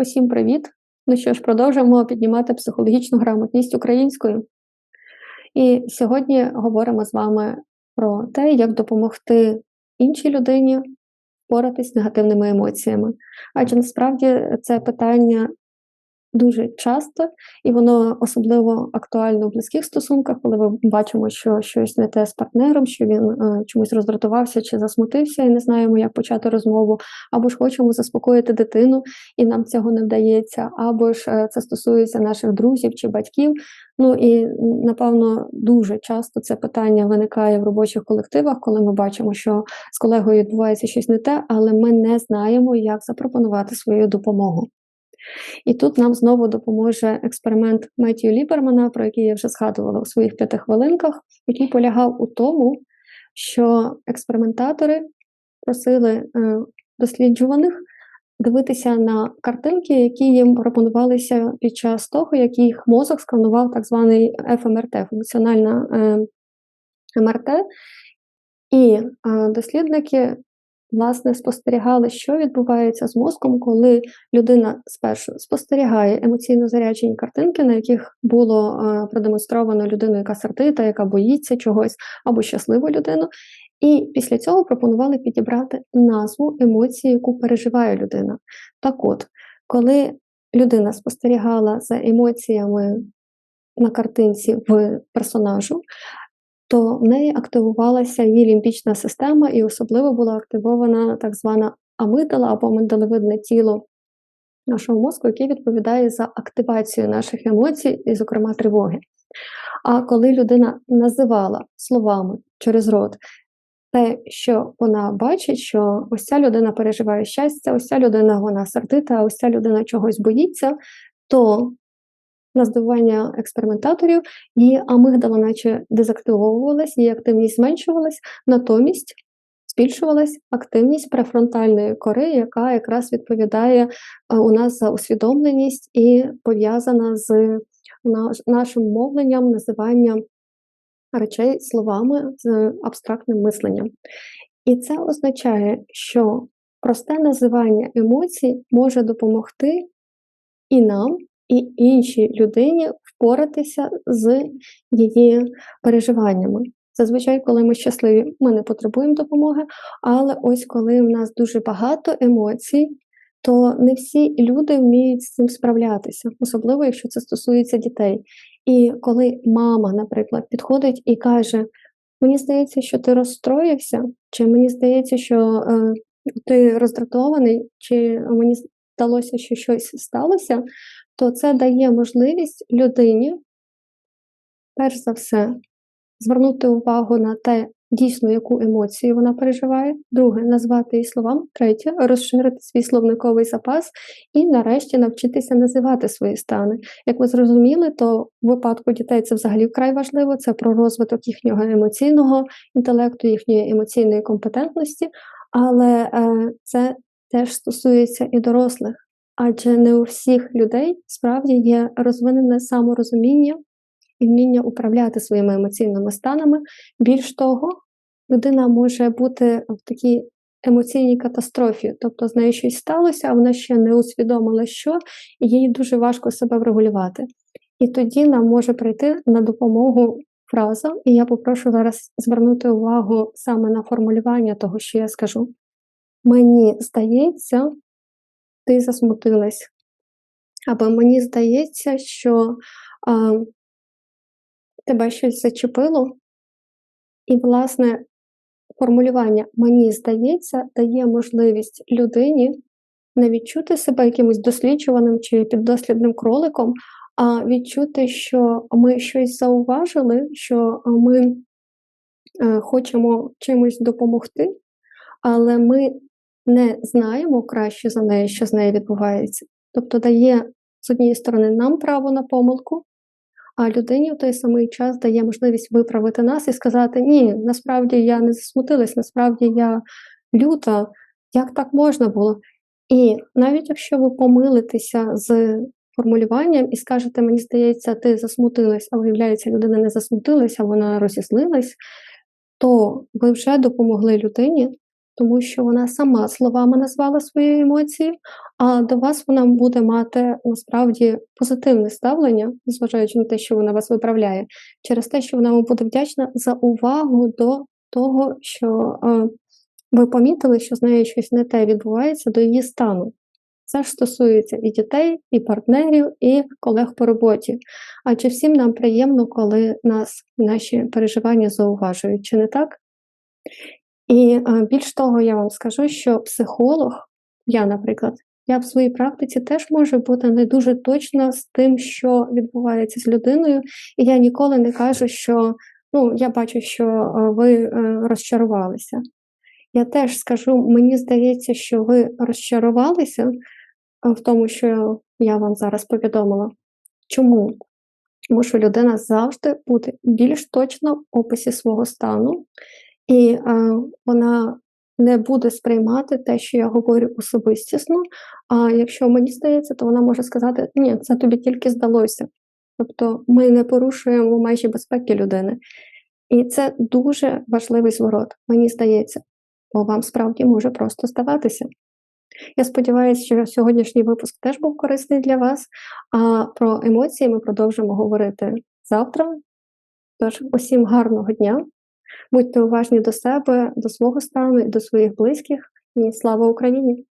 Усім привіт! Ну що ж, продовжуємо піднімати психологічну грамотність українською. І сьогодні говоримо з вами про те, як допомогти іншій людині впоратись з негативними емоціями. Адже насправді це питання дуже часто, і воно особливо актуально в близьких стосунках, коли ми бачимо, що щось не те з партнером, що він е, чомусь роздратувався чи засмутився, і не знаємо, як почати розмову, або ж хочемо заспокоїти дитину, і нам цього не вдається, або ж е, це стосується наших друзів чи батьків. Ну і напевно дуже часто це питання виникає в робочих колективах, коли ми бачимо, що з колегою відбувається щось не те, але ми не знаємо, як запропонувати свою допомогу. І тут нам знову допоможе експеримент Меттію Лібермана, про який я вже згадувала у своїх п'яти хвилинках, який полягав у тому, що експериментатори просили е, досліджуваних дивитися на картинки, які їм пропонувалися під час того, як їх мозок сканував так званий ФМРТ, функціональна е, МРТ. І е, дослідники власне спостерігали, що відбувається з мозком, коли людина спершу спостерігає емоційно заряджені картинки, на яких було е, продемонстровано людину, яка сердита, яка боїться чогось, або щасливу людину. І після цього пропонували підібрати назву емоції, яку переживає людина. Так от, коли людина спостерігала за емоціями на картинці в персонажу, то в неї активувалася її лімбічна система, і особливо була активована так звана амидала або миндалевидне тіло нашого мозку, яке відповідає за активацію наших емоцій, і, зокрема, тривоги. А коли людина називала словами через рот те, що вона бачить, що ось ця людина переживає щастя, ось ця людина вона сердита, ось ця людина чогось боїться, то на здивування експериментаторів, її амигдала наче дезактивовувалась, її активність зменшувалась, натомість збільшувалась активність префронтальної кори, яка якраз відповідає е, у нас за усвідомленість і пов'язана з нашим мовленням, називанням речей словами з абстрактним мисленням. І це означає, що просте називання емоцій може допомогти і нам, і іншій людині впоратися з її переживаннями. Зазвичай, коли ми щасливі, ми не потребуємо допомоги, але ось коли в нас дуже багато емоцій, то не всі люди вміють з цим справлятися, особливо якщо це стосується дітей. І коли мама, наприклад, підходить і каже: Мені здається, що ти розстроївся, чи мені здається, що е, ти роздратований, чи мені здалося, що щось сталося, то це дає можливість людині, перш за все, звернути увагу на те, дійсно, яку емоцію вона переживає, друге назвати її словам, третє розширити свій словниковий запас і, нарешті, навчитися називати свої стани. Як ви зрозуміли, то в випадку дітей це взагалі вкрай важливо, це про розвиток їхнього емоційного інтелекту, їхньої емоційної компетентності, але е, це теж стосується і дорослих адже не у всіх людей справді є розвинене саморозуміння і вміння управляти своїми емоційними станами. Більш того, людина може бути в такій емоційній катастрофі, тобто з нею щось сталося, а вона ще не усвідомила, що, і їй дуже важко себе врегулювати. І тоді нам може прийти на допомогу фраза, і я попрошу зараз звернути увагу саме на формулювання того, що я скажу. Мені здається, ти засмутилась. Або мені здається, що а, тебе щось зачепило, і, власне, формулювання мені здається, дає можливість людині не відчути себе якимось досліджуваним чи піддослідним кроликом, а відчути, що ми щось зауважили, що ми е, хочемо чимось допомогти, але ми не знаємо краще за неї, що з нею відбувається. Тобто дає з однієї сторони нам право на помилку, а людині в той самий час дає можливість виправити нас і сказати: Ні, насправді я не засмутилась, насправді я люта, як так можна було? І навіть якщо ви помилитеся з формулюванням і скажете, мені здається, ти засмутилась, а виявляється, людина не засмутилась, а вона розізлилась, то ви вже допомогли людині тому що вона сама словами назвала свої емоції, а до вас вона буде мати насправді позитивне ставлення, незважаючи на те, що вона вас виправляє, через те, що вона вам буде вдячна за увагу до того, що е, ви помітили, що з нею щось не те відбувається до її стану. Це ж стосується і дітей, і партнерів, і колег по роботі. Адже всім нам приємно, коли нас наші переживання зауважують, чи не так? І е, більш того, я вам скажу, що психолог, я, наприклад, я в своїй практиці теж можу бути не дуже точна з тим, що відбувається з людиною, і я ніколи не кажу, що ну, я бачу, що е, ви е, розчарувалися. Я теж скажу, мені здається, що ви розчарувалися в тому, що я вам зараз повідомила. Чому? Тому що людина завжди буде більш точна в описі свого стану, і е, вона не буде сприймати те, що я говорю особистісно. А якщо мені здається, то вона може сказати: ні, це тобі тільки здалося. Тобто ми не порушуємо межі безпеки людини. І це дуже важливий зворот, мені здається, бо вам справді може просто здаватися. Я сподіваюся, що сьогоднішній випуск теж був корисний для вас. А про емоції ми продовжимо говорити завтра. Тож, усім гарного дня. Будьте уважні до себе, до свого стану і до своїх близьких. І слава Україні!